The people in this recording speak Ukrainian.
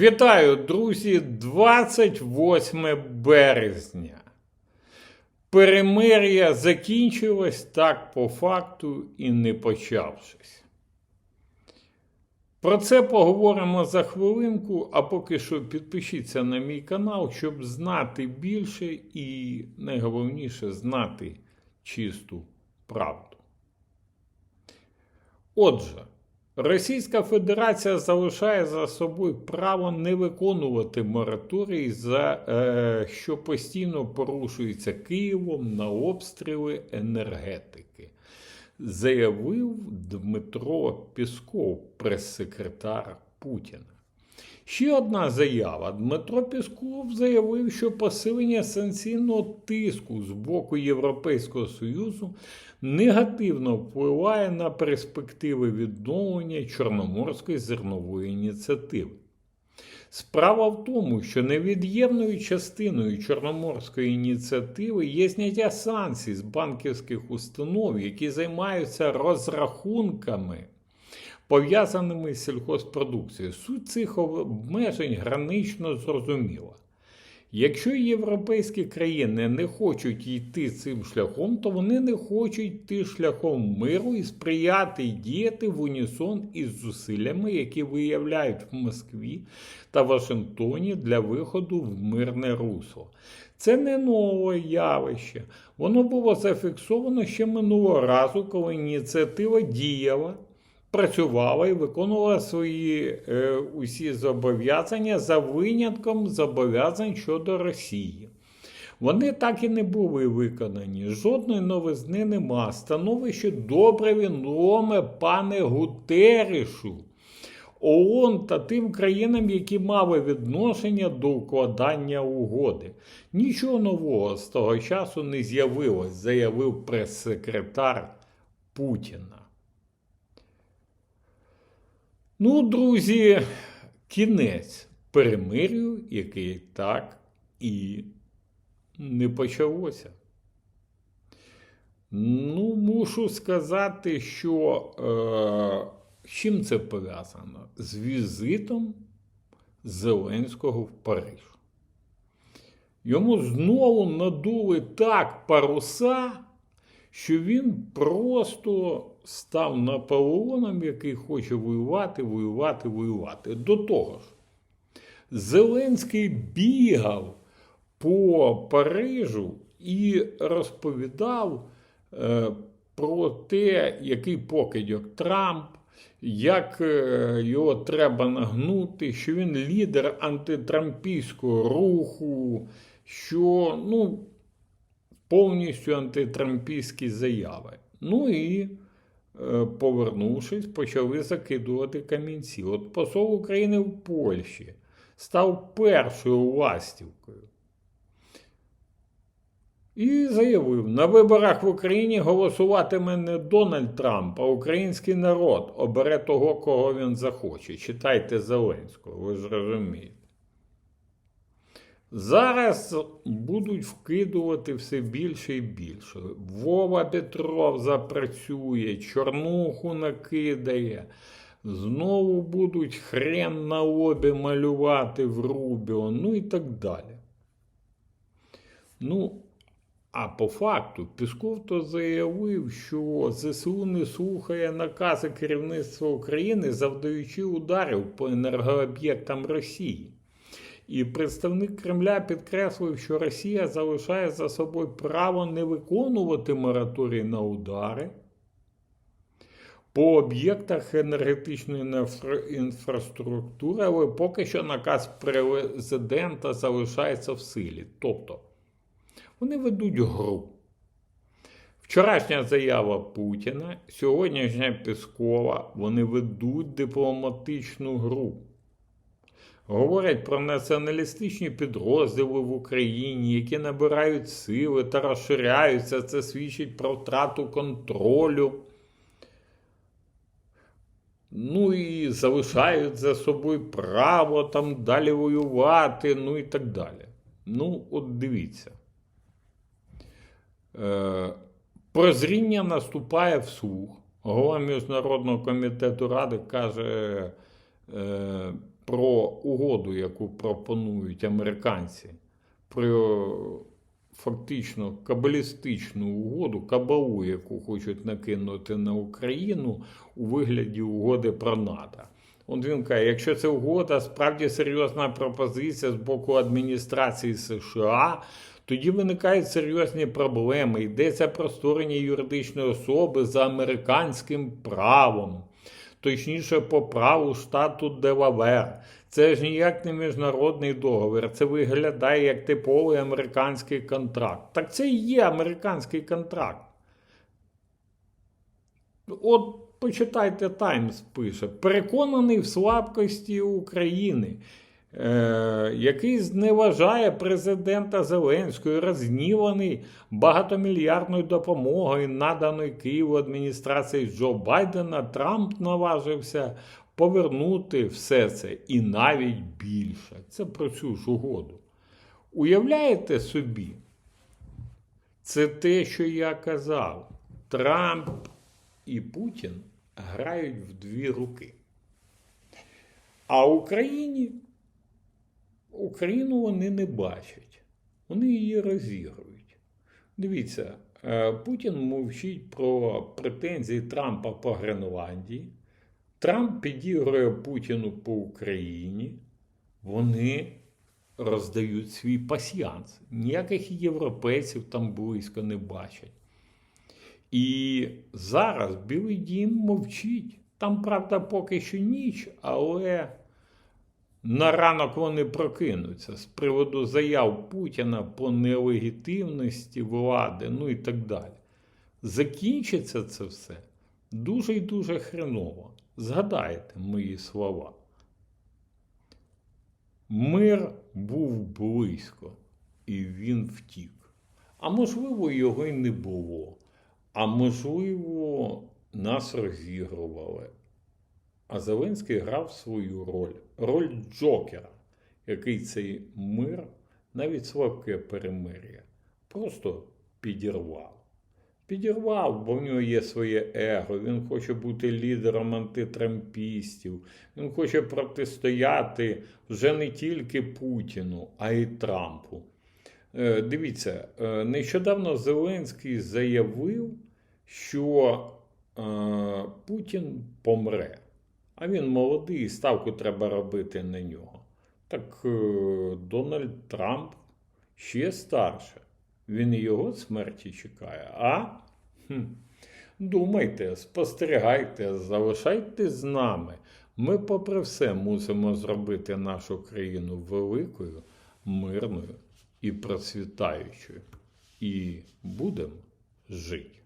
Вітаю, друзі! 28 березня. Перемир'я закінчилось так по факту і не почавшись. Про це поговоримо за хвилинку, а поки що підпишіться на мій канал, щоб знати більше і найголовніше знати чисту правду. Отже, Російська Федерація залишає за собою право не виконувати мораторій, за е, що постійно порушується Києвом на обстріли енергетики, заявив Дмитро Пісков, прес-секретар Путіна. Ще одна заява. Дмитро Пісков заявив, що посилення санкційного тиску з боку Європейського Союзу негативно впливає на перспективи відновлення Чорноморської зернової ініціативи. Справа в тому, що невід'ємною частиною Чорноморської ініціативи є зняття санкцій з банківських установ, які займаються розрахунками пов'язаними з сільхозпродукцією. Суть цих обмежень гранично зрозуміла. Якщо європейські країни не хочуть йти цим шляхом, то вони не хочуть йти шляхом миру і сприяти й діяти в унісон із зусиллями, які виявляють в Москві та Вашингтоні для виходу в мирне русло. Це не нове явище. Воно було зафіксовано ще минулого разу, коли ініціатива діяла працювала і виконувала свої е, усі зобов'язання за винятком зобов'язань щодо Росії. Вони так і не були виконані. Жодної новизни нема. Становище добре відоме пане Гутерішу. ООН та тим країнам, які мали відношення до укладання угоди. Нічого нового з того часу не з'явилось, заявив прес-секретар Путіна. Ну, друзі, кінець перемир'ю, який так і не почалося. Ну, мушу сказати, що е, чим це пов'язано? З візитом Зеленського в Париж. Йому знову надули так паруса, що він просто став Наполеоном, який хоче воювати, воювати, воювати. До того ж, Зеленський бігав по Парижу і розповідав е, про те, який покидьок Трамп, як е, його треба нагнути, що він лідер антитрампійського руху, що ну, повністю антитрампійські заяви. Ну і Е, повернувшись, почали закидувати камінці. От посол України в Польщі став першою ластівкою. І заявив: на виборах в Україні голосуватиме не Дональд Трамп, а український народ обере того, кого він захоче. Читайте Зеленського, ви ж розумієте. Зараз будуть вкидувати все більше і більше. Вова Петров запрацює, чорнуху накидає. Знову будуть хрен на лобі малювати в Рубіо, ну і так далі. Ну, а по факту Пісков то заявив, що ЗСУ не слухає накази керівництва України, завдаючи ударів по енергооб'єктам Росії. І представник Кремля підкреслив, що Росія залишає за собою право не виконувати мораторій на удари по об'єктах енергетичної інфраструктури, але поки що наказ президента залишається в силі. Тобто вони ведуть гру. Вчорашня заява Путіна, сьогоднішня Піскова, вони ведуть дипломатичну гру. Говорять про націоналістичні підрозділи в Україні, які набирають сили та розширяються. Це свідчить про втрату контролю. Ну і залишають за собою право там далі воювати, ну і так далі. Ну, от дивіться. Е, Прозріння наступає вслух. Голова Міжнародного комітету Ради каже. Е, про угоду, яку пропонують американці, про фактично кабалістичну угоду, кабалу, яку хочуть накинути на Україну у вигляді угоди про НАТО. От він каже, якщо це угода справді серйозна пропозиція з боку адміністрації США, тоді виникають серйозні проблеми. Йдеться про створення юридичної особи за американським правом, точніше, по праву штату Делавер. Це ж ніяк не міжнародний договір, це виглядає як типовий американський контракт. Так це і є американський контракт. От почитайте Таймс пише: переконаний в слабкості України, який зневажає президента Зеленського, і розгніваний багатомільярдною допомогою, наданою Києву адміністрації Джо Байдена, Трамп наважився повернути все це і навіть більше. Це про цю ж угоду. Уявляєте собі? Це те, що я казав. Трамп і Путін грають в дві руки. А Україні Україну вони не бачать. Вони її розігрують. Дивіться, е, Путін мовчить про претензії Трампа по Гренландії. Трамп підігрує Путіну по Україні. Вони роздають свій пасіянс. Ніяких європейців там близько не бачать. І зараз Білий Дім мовчить. Там, правда, поки що ніч, але на ранок вони прокинуться з приводу заяв Путіна по нелегітимності влади, ну і так далі. Закінчиться це все дуже і дуже хреново. Згадайте мої слова. Мир був близько, і він втік. А можливо, його й не було. А можливо, нас розігрували. А Зеленський грав свою роль, роль Джокера, який цей мир, навіть слабке перемир'я, просто підірвав. Підірвав, бо в нього є своє его, він хоче бути лідером антитрампістів, він хоче протистояти вже не тільки Путіну, а й Трампу. Е, Дивіться, е, нещодавно Зеленський заявив, що е, Путін помре, а він молодий, і ставку треба робити на нього. Так е, Дональд Трамп ще старше. Він і його смерті чекає. А? Хм. Думайте, спостерігайте, залишайтесь з нами. Ми, попри все, мусимо зробити нашу країну великою, мирною і процвітаючою. І будемо жити.